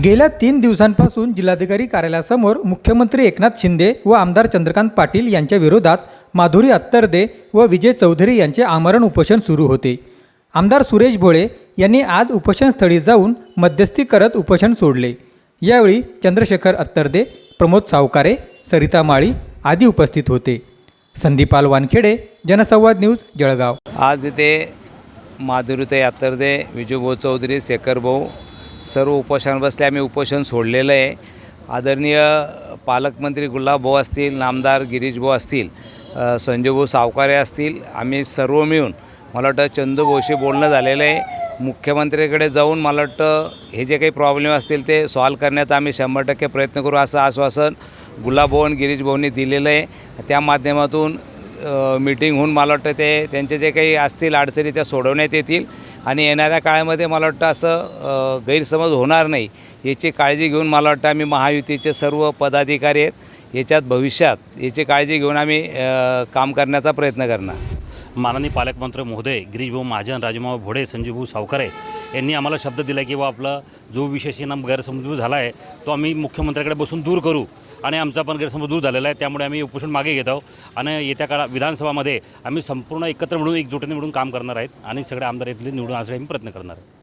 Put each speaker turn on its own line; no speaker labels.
गेल्या तीन दिवसांपासून जिल्हाधिकारी कार्यालयासमोर मुख्यमंत्री एकनाथ शिंदे व आमदार चंद्रकांत पाटील यांच्या विरोधात माधुरी अत्तरदे व विजय चौधरी यांचे आमरण उपोषण सुरू होते. आमदार सुरेश भोळे यांनी आज उपोषणस्थळी जाऊन मध्यस्थी करत उपोषण सोडले. यावेळी चंद्रशेखर अत्तरदे प्रमोद सावकारे सरिता माळी आदी उपस्थित होते. संदीपाल वानखेडे जनसंवाद न्यूज जळगाव.
आज इथे माधुरीताई अत्तरदे विजूभाऊ चौधरी शेखर भाऊ सर्व उपोषण बसले आम्ही उपोषण सोडलेलं आहे. आदरणीय पालकमंत्री गुलाबभाऊ असतील नामदार गिरीशभाऊ असतील संजयभाऊ सावकारे असतील आम्ही सर्व मिळून मला वाटतं चंदूभाऊशी बोलणं झालेलं आहे. मुख्यमंत्र्याकडे जाऊन मला वाटतं हे जे काही प्रॉब्लेम असतील ते सॉल्व करण्याचा आम्ही शंभर टक्के प्रयत्न करू असं आश्वासन गुलाबभाऊ आणि गिरीश दिलेलं आहे. त्या माध्यमातून मीटिंग होऊन मला वाटतं ते त्यांचे जे काही असतील अडचणी त्या सोडवण्यात येतील. आणि येणाऱ्या काळामध्ये मला वाटतं असं गैरसमज होणार नाही. याची काळजी घेऊन मला वाटतं आम्ही महायुतीचे सर्व पदाधिकारी आहेत. याच्यात भविष्यात याची काळजी घेऊन आम्ही काम करण्याचा प्रयत्न करणार.
माननीय पालकमंत्री महोदय गिरीशभाऊ महाजन राजमाव भोडे संजीवभाऊ सावकारे यांनी आम्हाला शब्द दिला की बा आपला जो विषयाशी ना गैरसमज झाला आहे तो आम्ही मुख्यमंत्र्याकडे बसून दूर करू. आणि आमचा पण गैरसमज दूर झालेला आहे त्यामुळे आम्ही उपोषण मागे घेत आहोत. आणि येत्या काळात विधानसभामध्ये आम्ही संपूर्ण एकत्र मिळून एकजुटीने मिळून काम करणार आहेत आणि सगळे आमदार येथील निवडून आणण्यासाठी आम्ही प्रयत्न करणार आहे